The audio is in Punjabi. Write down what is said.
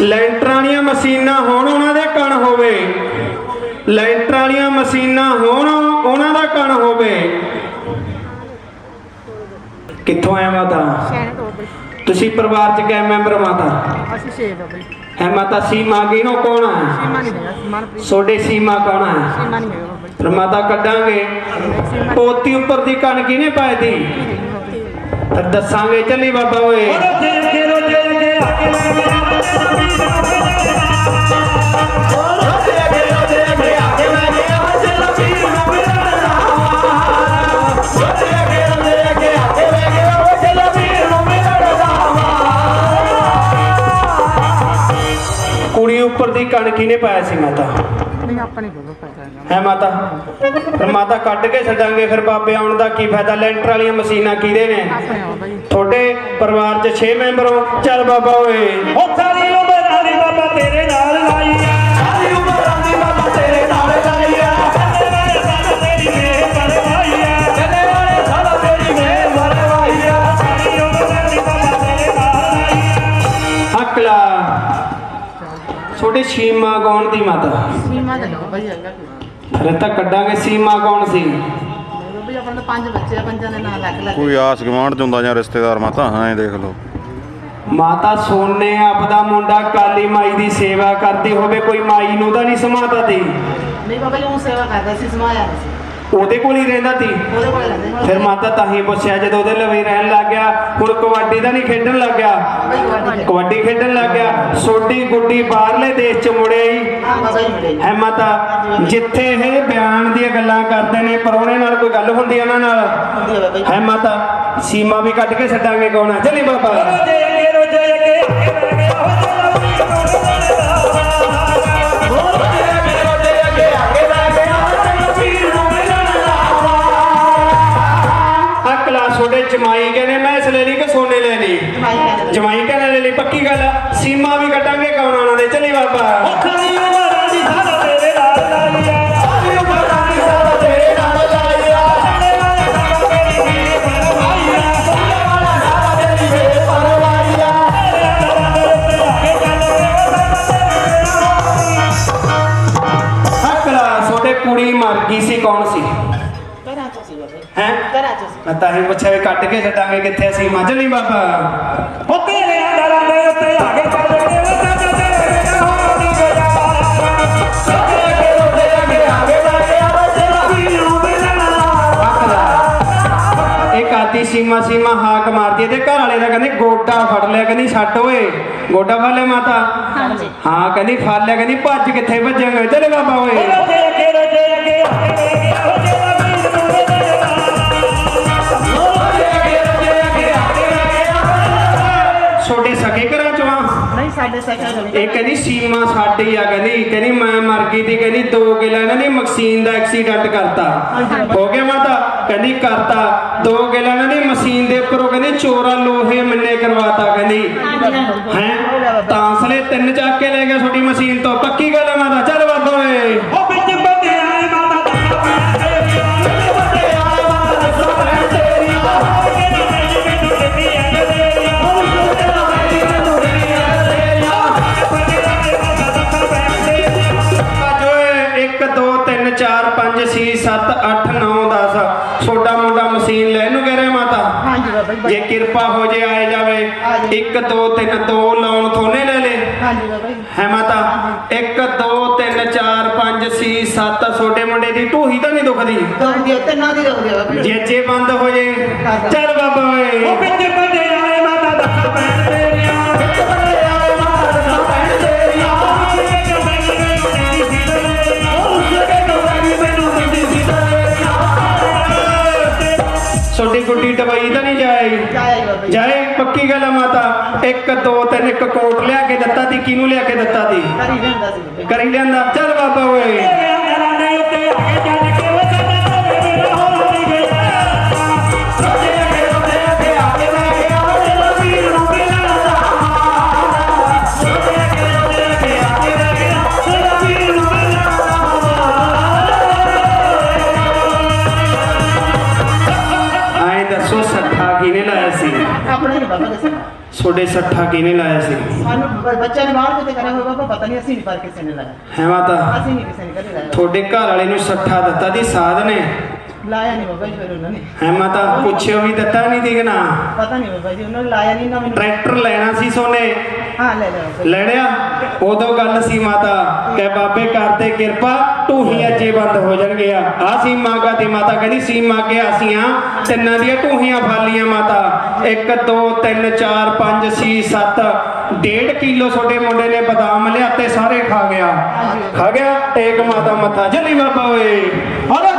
ਲੈਂਟਰਾਂ ਵਾਲੀਆਂ ਮਸ਼ੀਨਾਂ ਹੋਣ ਉਹਨਾਂ ਦੇ ਕਣ ਹੋਵੇ। ਲੈਂਟਰਾਂ ਵਾਲੀਆਂ ਮਸ਼ੀਨਾਂ ਹੋਣ ਉਹਨਾਂ ਦਾ ਕਣ ਹੋਵੇ। ਕਿੱਥੋਂ ਆਇਆ ਮਾਤਾ? ਤੋਂ ਤੁਸੀਂ ਪਰਿਵਾਰ ਚ ਕਿੰਨੇ ਮੈਂਬਰ ਮਾਤਾ? ਅਸੀਂ ਹੈ ਮਾਤਾ ਸੀਮਾ ਕਿਹਨੂੰ ਕੌਣ ਹੈ ਸੀਮਾ ਨਹੀਂ ਮਨਪ੍ਰੀਤ। ਸੋਡੇ ਸੀਮਾ ਕੌਣ ਹੈ ਸੀਮਾ ਨਹੀਂ ਮਾਤਾ ਕੱਢਾਂਗੇ। ਪੋਤੀ ਉੱਪਰ ਦੀ ਕਣ ਕਿਹਨੇ ਪਾਈ ਦੀ। ਫਿਰ ਦੱਸਾਂਗੇ ਚੱਲੀ ਬਾਬਾ ਓਏ। ਕੁੜੀ ਉੱਪਰ ਦੀ ਕਣ ਕਿਹਨੇ ਪਾਇਆ ਸੀ ਮਾਤਾ ਹੈ ਮਾਤਾ। ਫਿਰ ਮਾਤਾ ਕੱਢ ਕੇ ਛੱਡਾਂਗੇ ਫਿਰ ਬਾਬੇ ਆਉਣ ਦਾ ਕੀ ਫਾਇਦਾ? ਲੈਂਟਰ ਵਾਲੀਆਂ ਮਸ਼ੀਨਾਂ ਕਿਹਦੇ ਨੇ? ਤੁਹਾਡੇ ਪਰਿਵਾਰ 'ਚ 6 ਮੈਂਬਰ ਹੋ। ਚੱਲ ਬਾਬਾ ਓਏ। ਉਹ ਸਾਰੀ ਉਮਰ ਆਲੀ ਬਾਬਾ ਤੇਰੇ ਨਾਲ ਲਾਈ ਆ। ਸਾਰੀ ਉਮਰ ਆਂਦੀ ਬਾਬਾ ਤੇਰੇ ਨਾਲ ਲਾਈਆ ਤੇਰੀ ਮੇਰ ਪਰਵਾਈ ਆ। ਚੱਲੇ ਵਾਲੇ ਸਾਲਾ ਤੇਰੀ ਮੇਰ ਵਰਵਾਈਆ ਸਾਰੀ ਉਮਰ ਆਲੀ ਬਾਬਾ ਤੇਰੇ ਨਾਲ ਲਾਈ ਆ। ਅਕਲਾ ਛੋਟੇ ਸੀਮਾ ਕੌਣ ਦੀ ਮਾਤਾ। ਫਿਰ ਤਾਂ ਕੱਢਾਂਗੇ ਸੀਮਾ ਕੌਣ ਸੀ? ਨਹੀਂ ਬਈ ਆਪਣੇ ਤਾਂ ਪੰਜ ਬੱਚੇ ਆ ਪੰਜਾਂ ਦੇ ਨਾਂ ਲੱਗ ਲੱਗ ਕੋਈ ਆਸ ਗਵਾਂਢ ਚ ਹੁੰਦਾ ਜਾਂ ਰਿਸ਼ਤੇਦਾਰ ਮਾਤਾ ਹਾਂ ਇਹ ਦੇਖ ਲਓ। ਮਾਤਾ ਸੋਨੇ ਆਪਦਾ ਮੁੰਡਾ ਕਾਲੀ ਮਾਈ ਦੀ ਸੇਵਾ ਕਰਦੀ ਹੋਵੇ ਕੋਈ ਮਾਈ ਨੂੰ ਤਾਂ ਨਹੀਂ ਸਮਾਤਾ ਦੀ ਨਹੀਂ ਬਾਬਾ ਜੀ ਉਹ ਸੇਵਾ ਕਰਦਾ ਸੀ ਸਮਾਇਆ ਸੀ। ਉਹਦੇ ਕੋਲ ਹੀ ਰਹਿੰਦਾ ਸੀ। ਉਹਦੇ ਕੋਲ ਰਹਿੰਦੇ ਹੁਣ ਫਿਰ ਮਾਤਾ ਤਾਂ ਹੀ ਪੁੱਛਿਆ ਜਦੋਂ ਉਹਦੇ ਲਵੇ ਰਹਿਣ ਲੱਗ ਗਿਆ ਹੁਣ ਕਬੱਡੀ ਦਾ ਨਹੀਂ ਖੇਡਣ ਲੱਗ ਗਿਆ। ਕਬੱਡੀ। ਖੇਡਣ ਲੱਗ ਗਿਆ। ਸੋਡੀ ਗੁੱਡੀ ਬਾਹਰਲੇ ਦੇਸ਼ ਚ ਮੁੜਿਆ ਹੀ। ਹਾਂ ਮਾਤਾ ਜਿੱਥੇ ਇਹ ਬਿਆਨ ਦੀਆਂ ਗੱਲਾਂ ਕਰਦੇ ਨੇ ਪਰੋਣੇ ਨਾਲ ਕੋਈ ਗੱਲ ਹੁੰਦੀ ਉਹਨਾਂ ਨਾਲ? ਹੈ ਮਾਤਾ ਸੀਮਾ ਵੀ ਕੱਢ ਕੇ ਛੱਡਾਂਗੇ ਕੌਣ ਚਲੀ ਬਾਬਾ ਆ। ਸੀਮਾ ਵੀ ਕੱਢਾਂਗੇ ਕੌਣ ਆਣਾ ਦੇ ਚਲੀ ਬਾਬਾ। ਉਹ ਸਾਰੀ ਉਮਰ ਆਲੀ ਸਾਰਾ ਤੇਰੇ ਨਾਲ ਲਾਈ ਆ ਸਾਰੀ ਉਮਰ ਰਾਣੀ ਸਾਰਾ ਤੇਰੇ ਨਾਲ ਲਾਈਆ ਚੱਲੇ ਵਾਲੇ ਬਾਬਾ ਤੇਰੀ ਮੇਰ ਪਰਵਾਈ ਆ ਸੋਨੇ ਵਾਲਾ ਸਾਰਾ ਤੇਰੀ ਵੇ ਪਰਵਾਈਆ ਅਕਲਾ ਛੋਡੇ ਕੁੜੀ ਮਰ ਗਈ ਸੀ ਕੌਣ ਸੀ? ਘਰਾਂ ਚ ਸੀ ਬਾਬਾ। ਹੈ? ਘਰਾਂ ਚ ਸੀ। ਮੈਂ ਤਾਂ ਹੀ ਪੁੱਛਿਆ ਵੀ ਕੱਢ ਕੇ ਛੱਡਾਂਗੇ ਕਿੱਥੇ ਸੀ ਮਜਲੀ ਬਾਬਾ। ਉਹ ਤੇਰੇ ਅੰਦਰਾਂ ਦੇ ਉੱਤੇ ਆ ਕੇ ਗੋਡਾ ਫੜ ਲਿਆ ਕਹਿੰਦੀ ਛੱਡ ਓਏ ਗੋਡਾ ਫੜ ਲਿਆ ਮਾਤਾ ਹਾਂਜੀ ਹਾਂ ਕਹਿੰਦੀ ਫੜ ਲਿਆ ਕਹਿੰਦੀ ਭੱਜ ਕਿੱਥੇ ਭੱਜਾਂਗੇ ਚਲੇ ਬਾਬਾ ਓਏ ਛੋਟੇ ਸਕੇ ਘਰਾਂ ਸਾਡੇ ਚਲੇ ਇਹ ਕਹਿੰਦੀ ਸੀਮਾ ਸਾਡੀ ਆ ਕਹਿੰਦੀ ਕਹਿੰਦੀ ਮੈਂ ਮਰ ਗਈ ਦੀ ਕਹਿੰਦੀ ਦੋ ਕਿਲਾ ਇਹਨਾਂ ਦੀ ਮਸ਼ੀਨ ਦਾ ਐਕਸੀਡੈਂਟ ਕਰਤਾ। ਹੋ ਗਿਆ ਮਾਤਾ ਕਹਿੰਦੀ ਕਰਤਾ। ਦੋ ਕਿਲਾ ਇਹਨਾਂ ਦੀ ਮਸ਼ੀਨ ਦੇ ਉੱਪਰੋਂ ਕਹਿੰਦੀ ਚੋਰਾ ਲੋਹੇ ਮੰਨੇ ਕਰਵਾਤਾ ਕਹਿੰਦੀ। ਹੈ? ਤਾਂਸਲੇ ਤਿੰਨ ਚੱਕ ਕੇ ਲੈ ਗਿਆ ਤੁਹਾਡੀ ਮਸ਼ੀਨ ਤੋਂ। ਪੱਕੀ ਗੱਲ ਹੈ ਮਾਤਾ ਚੱਲ 7 8 9 10 ਛੋਟਾ ਮੁੰਡਾ ਮਸ਼ੀਨ ਲੈਣ ਨੂੰ ਕਹਿ ਰਿਹਾ ਮਾਤਾ? ਹਾਂਜੀ ਬਾਬਾ ਜੀ। ਜੇ ਕਿਰਪਾ ਹੋ ਜੇ ਆਏ ਜਾਵੇ 1 2 3 2 ਲਾਉਣ ਥੋਨੇ ਲੈ ਲੈ। ਹਾਂਜੀ ਬਾਬਾ ਜੀ। ਹੈ ਮਾਤਾ? 1 2 3 4 5 6 7 ਛੋਟੇ ਮੁੰਡੇ ਦੀ ਢੂਹੀ ਤਾਂ ਨਹੀਂ ਦੁਖਦੀ? ਦੀ ਬਾਬਾ ਜੀ। ਜੇ ਬੰਦ ਹੋ ਜੇ। ਚੱਲ ਬਾਬਾ ਓਏ। ਉਹ ਵਿੱਚ ਬੰਦੇ ਆਏ ਮਾਤਾ ਦਾ ਪੈਣ ਪੱਕੀ ਗੱਲ ਆ ਮਾਤਾ। 1 2 3 ਇੱਕ ਕੋਟ ਲਿਆ ਕੇ ਦਿੱਤਾ ਤੀ ਕਿਹਨੂੰ ਲਿਆ ਕੇ ਦਿੱਤਾ ਤੀ ਕਰੀ ਜਾਂਦਾ ਸੀ। ਕਰੀ ਲਿਆਂਦਾ। ਚੱਲ ਬਾਬਾ ਓਏ। ਤੇਰੇ ਅੰਦਰਾਂ ਦੇ ਉੱਤੇ ਆ ਕੇ ਚੱਲ ਦੱਸੋ ਸੱਠਾ ਕਿਹਨੇ ਲਾਇਆ ਸੀ? ਆਪਣੇ ਨਹੀਂ ਬਾਬਾ ਸੱਠਾ ਕਿਹਨੇ ਲਾਇਆ ਸੀ? ਸਾਨੂੰ ਬ- ਬੱਚਿਆਂ ਨੇ ਬਾਹਰ ਕਿਤੇ ਕਰਿਆ ਹੋਇਆ ਬਾਬਾ ਪਤਾ ਨਹੀਂ ਅਸੀਂ ਨਹੀਂ ਪਰ ਕਿਸੇ ਨੇ ਲਾਇਆ। ਹੈ ਮਾਤਾ? ਅਸੀਂ ਨਹੀਂ ਕਿਸੇ ਨੇ ਕਦੇ ਲਾਇਆ। ਤੁਹਾਡੇ ਘਰ ਵਾਲੇ ਨੂੰ ਸੱਠਾ ਦਿੱਤਾ ਦੀ ਸਾਧ ਨੇ? ਲਾਇਆ ਨਹੀਂ ਬਾਬਾ ਜੀ ਫਿਰ ਉਹਨਾਂ ਨੇ। ਹੈ ਮਾਤਾ ਪੁੱਛਿਓ ਵੀ ਦਿੱਤਾ ਨਹੀਂ ਦਿਖਣਾ ਪਤਾ ਨਹੀਂ ਬਾਬਾ ਜੀ ਉਹਨਾਂ ਨੇ ਲਾਇਆ ਨਹੀਂ ਨਾ ਮੈਨੂੰ। ਟਰੈਕਟਰ ਲੈਣਾ ਸੀ ਸੋਨੇ। ਹਾਂ ਲੈ ਲਿਆ ਬਾਬਾ ਜੀ। ਲੈਣਿਆ ਉਦੋਂ ਗੱਲ ਸੀ ਮਾਤਾ ਕਿ ਬਾਬੇ ਕਰਤੇ ਕਿਰਪਾ ਢੂਹੀਆਂ ਜੇ ਬੰਦ ਹੋ ਜਾਣਗੇ ਆ ਆ ਸੀ ਮਾਗਾ ਤੇ ਮਾਤਾ ਕਹਿੰਦੀ ਸੀ ਮਾਗੇ ਆਸੀਆਂ ਤਿੰਨਾਂ ਦੀਆਂ ਢੂਹੀਆਂ ਫਾਲੀਆਂ ਮਾਤਾ। 1 2 3 4 5 6 7 ਡੇਢ ਕਿਲੋ ਛੋਟੇ ਮੁੰਡੇ ਨੇ ਬਦਾਮ ਲਿਆਤੇ ਸਾਰੇ ਖਾ ਗਿਆ। ਖਾ ਗਿਆ? ਟੇਕ ਮਾਤਾ ਮੱਥਾ ਜਲੀ ਬਾਬਾ ਓਏ। ਹਲਾ।